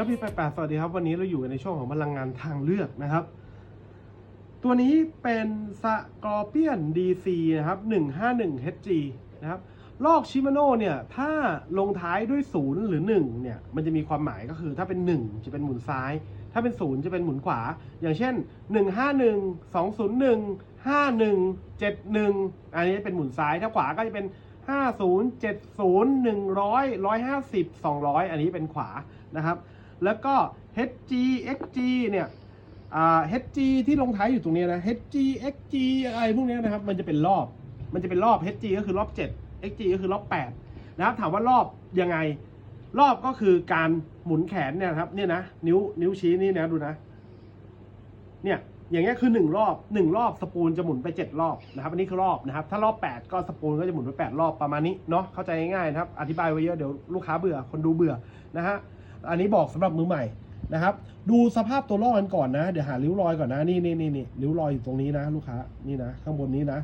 นักพิแปดสวัสดีครับ วันนี้เราอยู่ในช่วงของพลังงานทางเลือกนะครับ ตัวนี้เป็นสกอร์เปียน DC นะครับ 151HG นะครับ ลอกชิมาโน่เนี่ย ถ้าลงท้ายด้วย 0 หรือ 1 เนี่ย มันจะมีความหมายก็คือถ้าเป็น 1 จะเป็นหมุนซ้าย ถ้าเป็น 0 จะเป็นหมุนขวา อย่างเช่น 151 201 51 71 อันนี้เป็นหมุนซ้าย ถ้าขวาก็จะเป็น50 70 100 150 200 อันนี้เป็นขวานะครับ แล้วก็ HG XG เนี่ยอ่า HG ที่ลงท้ายอยู่ตรงนี้นะ HG XG อะไรพวกนี้นะครับ มันจะเป็นรอบ มันจะเป็นรอบ HG ก็คือรอบ 7 XG ก็คือรอบ 8 นะครับ ถามว่ารอบยังไง รอบก็คือการหมุนแขนเนี่ยครับ เนี่ยนะ นิ้ว นิ้วชี้นี่นะดูนะ เนี่ย อย่างเงี้ยคือหนึ่งรอบหนึ่งรอบสปูลจะหมุนไปเจ็ดรอบนะครับ อันนี้คือรอบนะครับ ถ้ารอบแปดก็สปูลก็จะหมุนไปแปดรอบประมาณนี้ เนาะ เข้าใจง่ายๆนะครับ อธิบายไว้เยอะเดี๋ยวลูกค้าเบื่อ คนดูเบื่อนะฮะ อันนี้บอกสำหรับมือใหม่นะครับ ดูสภาพตัวลอกกันก่อนนะ เดี๋ยวหาริ้วรอยก่อนนะ นี่นี่นี่นี่ริ้วรอยอยู่ตรงนี้นะ ลูกค้า นี่นะ ข้างบนนี้นะ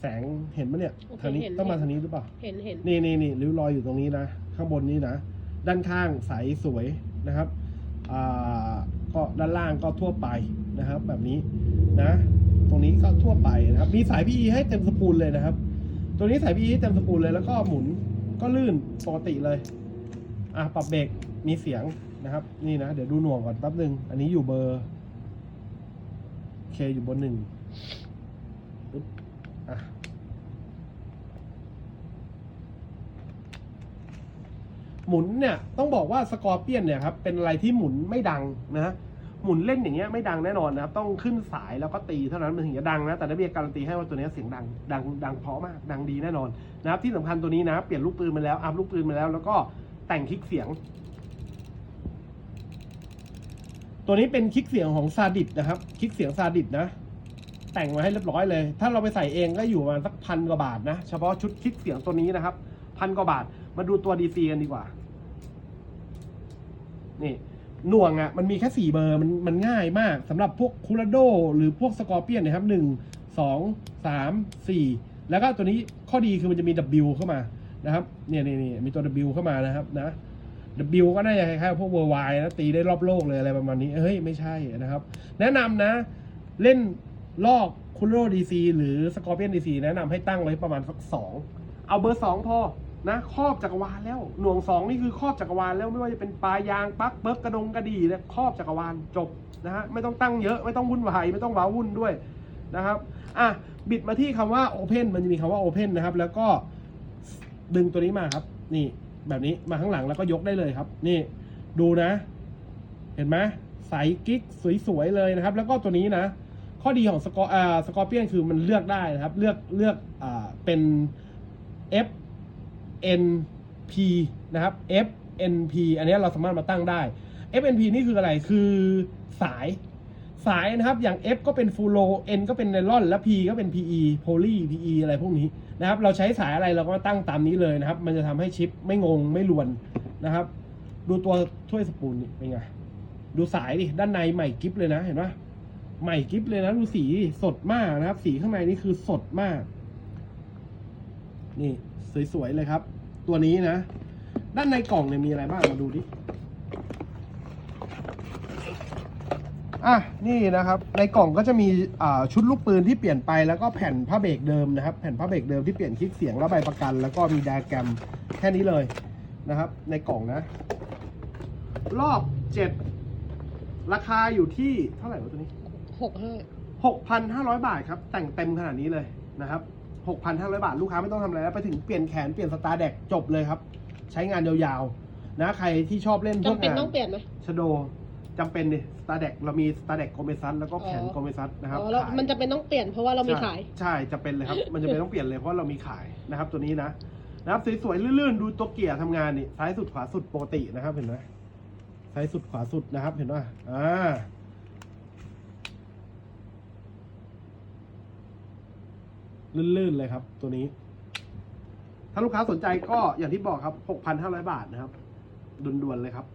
แสงเห็นไหมเนี่ยโอเคทางนี้เห็นต้องมาเห็นทางนี้หรือเปล่า เห็นเห็นนี่นี่นี่ริ้วรอยอยู่ตรงนี้นะ ข้างบนนี้นะ ด้านข้างใสสวยนะครับ อ่า ก็ด้านล่างก็ทั่วไปนะครับ แบบนี้นะ ตรงนี้ก็ทั่วไปนะครับ มีสาย PE ให้เต็มสปูลเลยนะครับ ตัวนี้สาย PE ให้เต็มสปูลเลย แล้วก็หมุนก็ลื่นปกติเลย อะ ปรับเบรก มีเสียงนะครับ นี่นะ เดี๋ยวดูหน่วงก่อนแป๊บหนึ่งอันนี้อยู่เบอร์เคอยู่บนหนึ่งปึ๊บอะหมุนเนี่ยต้องบอกว่าสกอร์เปียนเนี่ยครับเป็นอะไรที่หมุนไม่ดังนะหมุนเล่นอย่างเงี้ยไม่ดังแน่นอนนะครับต้องขึ้นสายแล้วก็ตีเท่านั้นมันถึงจะดังนะแต่นักเบียร์การันตีให้ว่าตัวนี้เสียงดังดังดังเพราะมากดังดีแน่นอนนะครับที่สำคัญตัวนี้นะเปลี่ยนลูกปืนมาแล้วอัพลูกปืนมาแล้ว แล้วก็แต่งคลิกเสียง ตัวนี้เป็นคลิกเสียงของซาดิสนะครับ คลิกเสียงซาดิสนะ แต่งมาให้เรียบร้อยเลย ถ้าเราไปใส่เองก็อยู่ประมาณสักพันกว่าบาทนะ เฉพาะชุดคลิกเสียงตัวนี้นะครับ พันกว่าบาท มาดูตัว DC กันดีกว่า นี่หน่วงอะ่ะมันมีแค่สี่เบอร์มันมันง่ายมากสำหรับพวกคู r าโดหรือพวกสกอร์เปียนนะครับหนึ่งสองสามสี่แล้วก็ตัวนี้ข้อดีคือมันจะมี W เข้ามานะครับ เนี่ยนี่นี่มีตัว W เข้ามานะครับนะ W ก็น่าจะคล้ายๆพวกเวอร์ไวนะตีได้รอบโลกเลยอะไรประมาณนี้ เฮ้ย ไม่ใช่นะครับ แนะนำนะ เล่นลอกคูโรดีซีหรือสกอร์เปียนดีซีแนะนำให้ตั้งไว้ประมาณสักสองเอาเบอร์สองพอนะครอบจักรวาลแล้วหน่วงสองนี่คือครอบจักรวาลแล้วไม่ว่าจะเป็นปลายางปักเบิร์กกระดงกระดีเนี่ยครอบจักรวาลจบนะฮะไม่ต้องตั้งเยอะไม่ต้องวุ่นวายไม่ต้องว้าวุ่นด้วยนะครับอะบิดมาที่คำว่า Open มันจะมีคำว่า Open นะครับ แล้วก็ดึงตัวนี้มาครับ นี่ แบบนี้มาข้างหลังแล้วก็ยกได้เลยครับ นี่ดูนะ เห็นไหมใสกิ๊กสวยๆเลยนะครับ แล้วก็ตัวนี้นะ ข้อดีของสกออ่าสกอร์เปียนคือมันเลือกได้นะครับ เลือกเลือกอ่าเป็น F N P นะครับ F N P อันนี้เราสามารถมาตั้งได้ F N P นี่คืออะไรคือสายสายนะครับ อย่าง F ก็เป็นฟูโร N ก็เป็นไนลอน และ P ก็เป็น PE โพลี PE อะไรพวกนี้ นะครับ เราใช้สายอะไรเราก็ตั้งตามนี้เลยนะครับ มันจะทำให้ชิปไม่งงไม่ลวนนะครับ ดูตัวถ้วยสปูนนี่เป็นไงดูสายดิด้านในใหม่กิฟเลยนะเห็นปะใหม่กิฟเลยนะดูสีสดมากนะครับ สีข้างในนี่คือสดมาก นี่สวยๆเลยครับ ตัวนี้นะ ด้านในกล่องเนี่ยมีอะไรบ้างมาดูดิ อะนี่นะครับในกล่องก็จะมีอ่าชุดลูกปืนที่เปลี่ยนไปแล้วก็แผ่นผ้าเบรกเดิมนะครับ แผ่นผ้าเบรกเดิมที่เปลี่ยนคลิกเสียงและใบประกัน แล้วก็มีไดอะแกรมแค่นี้เลยนะครับ ในกล่องนะ รอบเจ็ดราคาอยู่ที่เท่าไหร่วะตัวนี้หกห้าหกพันห้าร้อยบาทครับ แต่งเต็มขนาดนี้เลยนะครับหกพันห้าร้อยบาทลูกค้าไม่ต้องทำอะไรแล้วไปถึงเปลี่ยนแขนเปลี่ยนสตาร์แดกจบเลยครับ ใช้งานยาวๆนะใครที่ชอบเล่นพวกจำเป็นงานต้องเปลี่ยนไหมชโด จำเป็นดิสตาร์แดกเรามีสตาร์แดกโกเมซัสแล้วก็แขนอ๋อ โกเมซัสนะครับอ๋อแล้วขาย มันจะเป็นต้องเปลี่ยนเพราะว่าเรามีขาย ใช่ใช่จะเป็นเลยครับ มันจะเป็นต้องเปลี่ยนเลยเพราะเรามีขายนะครับตัวนี้นะนะครับสวยๆลื่นๆ ดูตัวเกียร์ทำงานนี่ซ้ายสุดขวาสุดปกตินะครับ เห็นไหมซ้ายสุดขวาสุดนะครับ เห็นป่ะอ่าลื่นๆเลยครับ ตัวนี้ ถ้าลูกค้าสนใจก็อย่างที่บอกครับ 6,500 บาทนะครับด่วนๆเลยครับ